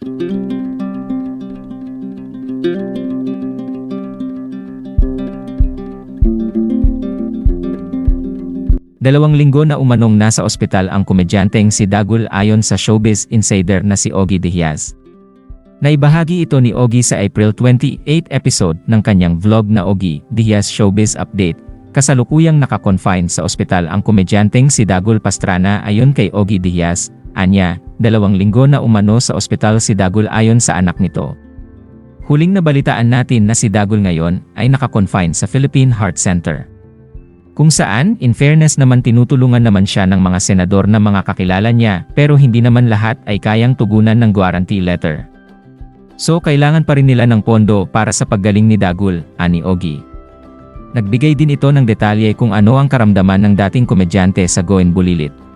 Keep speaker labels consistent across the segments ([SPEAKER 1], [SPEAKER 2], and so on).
[SPEAKER 1] Dalawang linggo na umanong nasa ospital ang komedyanteng si Dagul ayon sa showbiz insider na si Ogie Diaz. Naibahagi ito ni Ogie sa April 28 episode ng kanyang vlog na Ogie Diaz Showbiz Update. Kasalukuyang nakakonfine sa ospital ang komedyanteng si Dagul Pastrana ayon kay Ogie Diaz. Anya, dalawang linggo na umano sa ospital si Dagul ayon sa anak nito. Huling nabalitaan natin na si Dagul ngayon ay nakakonfine sa Philippine Heart Center. Kung saan, in fairness naman tinutulungan naman siya ng mga senador na mga kakilala niya pero hindi naman lahat ay kayang tugunan ng guarantee letter. So kailangan pa rin nila ng pondo para sa paggaling ni Dagul, ani Ogie. Nagbigay din ito ng detalye kung ano ang karamdaman ng dating komedyante sa Goen Bulilit.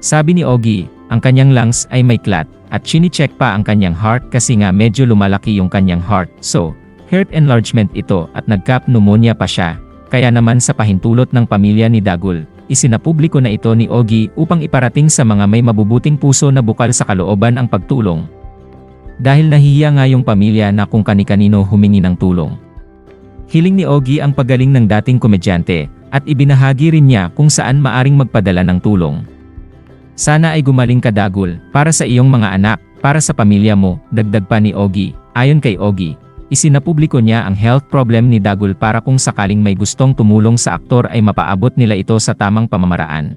[SPEAKER 1] Sabi ni Ogie, ang kanyang lungs ay may clot at chini-check pa ang kanyang heart kasi nga medyo lumalaki yung kanyang heart. So, heart enlargement ito at nagka pneumonia pa siya. Kaya naman sa pahintulot ng pamilya ni Dagul, isinapubliko na ito ni Ogie upang iparating sa mga may mabubuting puso na bukal sa kalooban ang pagtulong. Dahil nahihiya nga yung pamilya na kung kani-kanino humingi ng tulong. Hiling ni Ogie ang pagaling ng dating komedyante at ibinahagi rin niya kung saan maaring magpadala ng tulong. Sana ay gumaling ka Dagul, para sa iyong mga anak, para sa pamilya mo, dagdag pa ni Ogie. Ayon kay Ogie, Isinapubliko niya ang health problem ni Dagul para kung sakaling may gustong tumulong sa aktor ay mapaabot nila ito sa tamang pamamaraan.